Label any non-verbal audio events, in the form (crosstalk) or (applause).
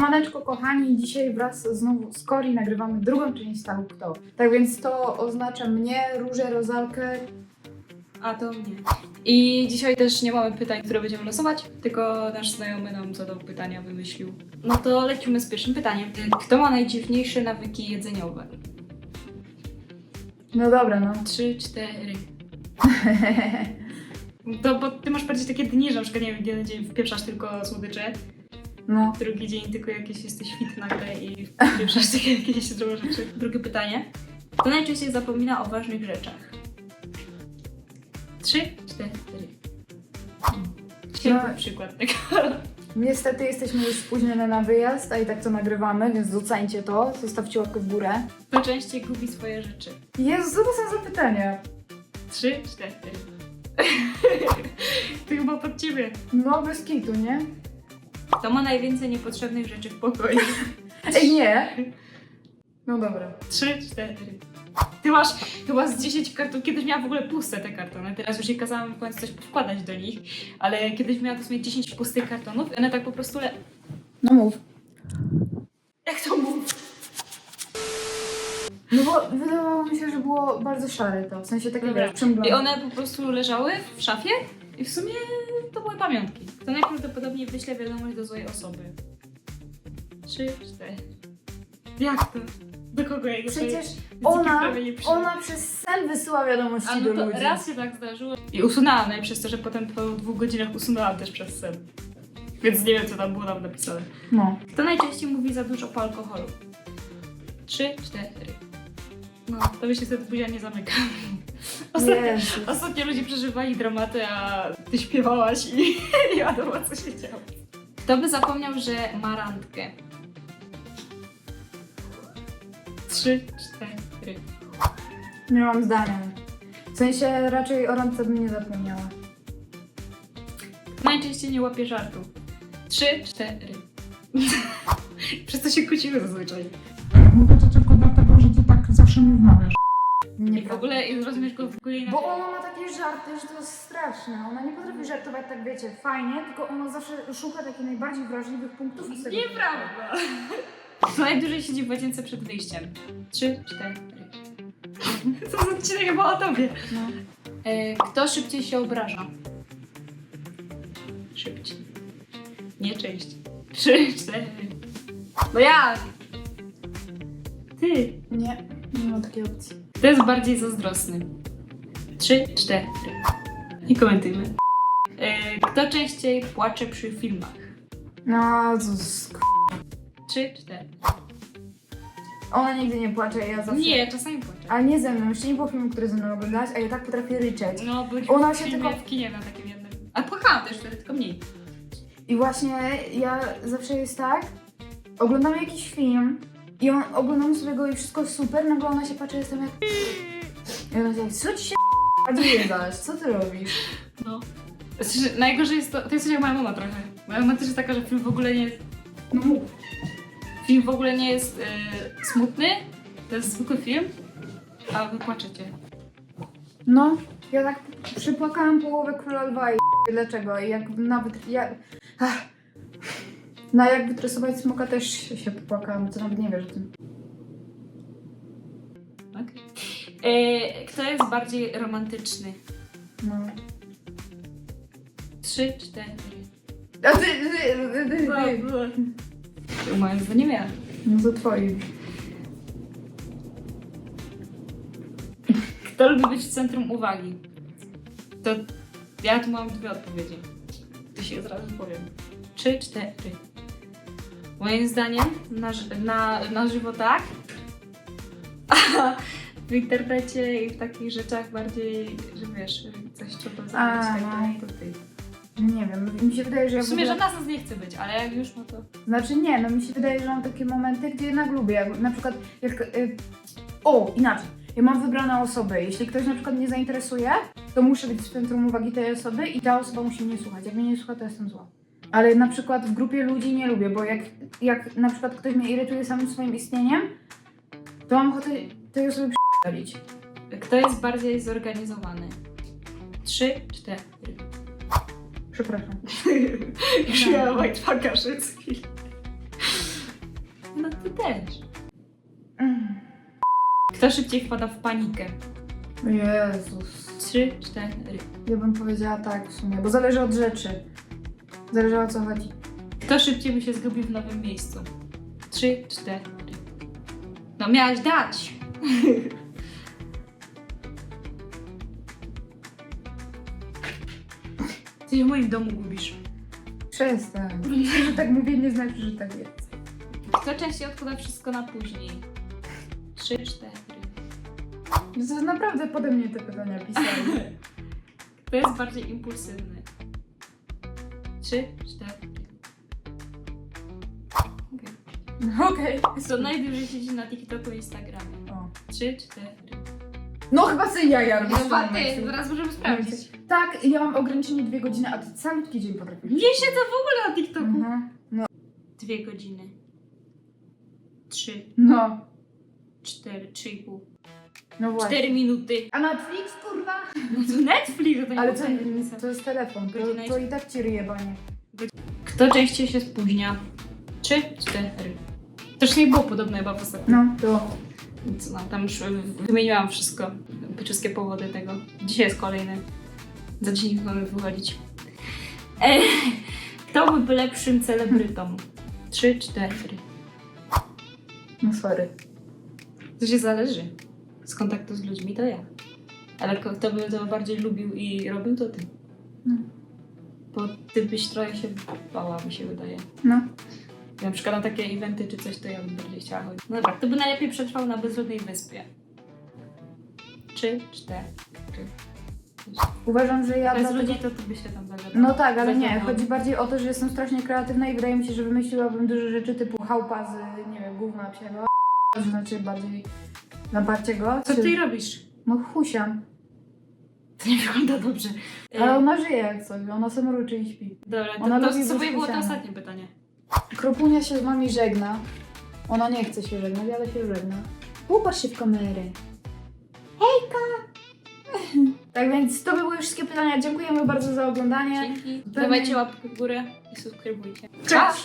Siemaneczko kochani, dzisiaj wraz znowu z Cori nagrywamy drugą część stawu Kto. Tak więc to oznacza mnie, Różę, Rozalkę. A to mnie. I dzisiaj też nie mamy pytań, które będziemy losować, tylko nasz znajomy nam zadał pytania, wymyślił. No to lecimy z pierwszym pytaniem. Kto ma najdziwniejsze nawyki jedzeniowe? No dobra, no. Trzy, cztery. (laughs) To bo ty masz bardziej takie dni, że na przykład nie wiem, jeden dzień wpieprzasz tylko słodycze, No. drugi dzień tylko jakieś jesteś fit nagle i wpieprzasz takie jakieś zdrowe rzeczy. Drugie pytanie. Kto najczęściej zapomina o ważnych rzeczach? Trzy, cztery. Świetny No. przykład tego. Niestety jesteśmy już spóźnione na wyjazd, a i tak to nagrywamy, więc docańcie to, zostawcie łapkę w górę. Kto częściej gubi swoje rzeczy? Jezu, co to są za pytania? Trzy, cztery. (laughs) to chyba pod ciebie. No, bez kitu, nie? Kto ma najwięcej niepotrzebnych rzeczy w pokoju? (laughs) Ej, nie! No dobra. Trzy, cztery. Ty masz chyba z 10 karton. Kiedyś miałam w ogóle puste te kartony. Teraz już jej kazałam w końcu coś wkładać do nich. Ale kiedyś miałam dosłownie 10 pustych kartonów i one tak po prostu le... No mów. Jak to mów? No bo wydawało mi się, że było bardzo szare to, w sensie takie Dobra. wiesz, przymglone. I one po prostu leżały w szafie i w sumie to były pamiątki. To najprawdopodobniej wyślę wiadomość do złej osoby. Trzy, cztery. Jak to? Do kogo ja go Przecież ona, prawie nie przyszło. ona przez sen wysyła wiadomości A do no to ludzi. raz się tak zdarzyło. I usunęłam, no i przez to, że potem po dwóch godzinach usunęłam też przez sen. Więc nie wiem, co tam było tam napisane. No. Kto najczęściej mówi za dużo po alkoholu? Trzy, cztery. No, to by się wtedy buzia nie zamyka. (laughs) Ostatnio, ostatnio ludzie przeżywali dramaty, a ty śpiewałaś i (laughs) nie wiadomo, co się działo. Kto by zapomniał, że ma randkę? Trzy, cztery. Nie mam zdania. W sensie raczej o randce bym nie zapomniała. Najczęściej nie łapie żartu. Trzy, cztery. (laughs) Przez to się kłócimy zazwyczaj. Wmawiasz. Nie I w ogóle i rozumiesz go w ogóle. Bo ona ma takie żarty, że to jest straszne. Ona nie potrafi żartować tak, wiecie, fajnie, tylko ona zawsze szuka takich najbardziej wrażliwych punktów i tego... Nieprawda. Kto najdłużej siedzi w łazience przed wyjściem? Trzy, cztery. Co za odcinek chyba o tobie. No. E, kto szybciej się obraża? Szybciej. Nie częściej. Trzy, cztery. No ja! Ty. Nie, nie ma takiej opcji. Kto jest bardziej zazdrosny? Trzy, cztery. I komentujmy. E, kto częściej płacze przy filmach? No, zus, Trzy, cztery. Ona nigdy nie płacze, ja zawsze... Nie, czasami płaczę. Ale nie ze mną, jeszcze nie było filmu, który ze mną oglądałaś, a ja tak potrafię ryczeć. No, byliśmy Ona w się filmie tylko- w kinie na takim jednym. A płakałam też wtedy, tylko mniej. I właśnie ja zawsze jest tak, oglądamy jakiś film i on, oglądamy sobie go i wszystko super, nagle ona się patrzy, jestem jak... I ona jak, co ci się dzieje zaś, co ty robisz? No. Znaczy, najgorzej jest to, to jest jak moja mama trochę. Moja mama też jest taka, że film w ogóle nie jest, No mów. film w ogóle nie jest e, smutny, to jest zwykły film, a wy płaczecie. No, ja tak przypłakałam połowę Króla Lwa i dlaczego? I jak nawet, ja... Ach. Na jak wytresować smoka też się popłakałam, co nawet nie wiesz o tym. Okay. E, kto jest bardziej romantyczny? No. Trzy, cztery. A ty, ty, ty, ty, ty. Moim zdaniem ja. No to twoi. Kto lubi być w centrum uwagi? To ja tu mam dwie odpowiedzi. To się od razu powiem. Trzy, cztery. Moim zdaniem na, na, na żywo tak, (laughs) a w internecie i w takich rzeczach bardziej, że wiesz, coś trzeba zrobić A, tak no. dalej, to ty. Nie wiem, mi się wydaje, że ja W sumie ogóle- żadna z nas nie chce być, ale jak już, no to... Znaczy nie, no mi się wydaje, że mam takie momenty, gdzie jednak lubię. Jak, na przykład jak... Y, o, inaczej. Ja mam wybrane osoby. Jeśli ktoś na przykład mnie zainteresuje, to muszę być w centrum uwagi tej osoby i ta osoba musi mnie słuchać. Jak mnie nie słucha, to jestem zła. Ale na przykład w grupie ludzi nie lubię, bo jak, jak na przykład ktoś mnie irytuje samym swoim istnieniem, to mam ochotę tej osobie przyjść. Kto jest bardziej zorganizowany? Trzy, cztery. Przepraszam. (laughs) Już miałam przed chwilą. No ty też. Mm. Kto szybciej wpada w panikę? Jezus. Trzy, cztery. Ja bym powiedziała tak w sumie, bo zależy od rzeczy. Zależy o co chodzi. Kto szybciej by się zgubił w nowym miejscu? Trzy, cztery. No miałaś dać! (laughs) Ty się w moim domu gubisz. Przestań. Że (laughs) tak mówię nie znaczy, że tak jest. Kto częściej odkłada wszystko na później? Trzy, cztery. To jest naprawdę pode mnie te pytania pisali. (laughs) Kto jest bardziej impulsywny? Trzy, cztery. Okej. Okej. Kto najdłużej siedzi na TikToku i Instagramie? O. Trzy, cztery. No chyba sobie jaja robisz No tym paty, momencie. zaraz możemy sprawdzić. Tak, ja mam ograniczenie dwie godziny, a ty calutki dzień potrafisz. Nie siedzę w ogóle na TikToku. Mhm. No. Dwie godziny. Trzy, No. cztery, trzy i pół. No właśnie. Cztery minuty. A Netflix, kurwa? No to Netflix, to nie Ale powinno to jest telefon, Godzina to, to i tak ci ryje, banie. Kto częściej się spóźnia? Trzy, cztery. To już nie było podobne chyba w ostatnim. No, to. Co tam, tam już wymieniłam wszystko. Wszystkie powody tego. Dzisiaj jest kolejny. Za 10 minut mamy wychodzić. E, kto byłby lepszym celebrytą? Trzy, cztery. No sorry. To się zależy. Z kontaktu z ludźmi to ja. Ale kto by to bardziej lubił i robił, to ty. No. Bo ty byś trochę się bała, mi się wydaje. No. Na przykład na takie eventy czy coś, to ja bym bardziej chciała chodzić. No dobra, kto by najlepiej przetrwał na bezludnej wyspie? Trzy, cztery. Uważam, że ja Bez dlatego... ludzi to ty byś się tam zagadał. No tak, ale nie. Chodzi bardziej o to, że jestem strasznie kreatywna i wydaje mi się, że wymyśliłabym dużo rzeczy typu chałupa z, nie wiem, gówna psiego. To znaczy bardziej na Barciego. Co czy- ty robisz? No chusiam. To nie wygląda dobrze. Ale ona żyje jak coś, ona sam ruczy i śpi. Dobra, to, ona to, lubi sobie być było to ostatnie pytanie. Kropunia się z nami żegna. Ona nie chce się żegnać, ale się żegna. Upatrz się w kamerę. Hejka! (laughs) tak więc to by były wszystkie pytania. Dziękujemy bardzo za oglądanie. Dzięki. Dawajcie łapkę w górę i subskrybujcie. Cześć!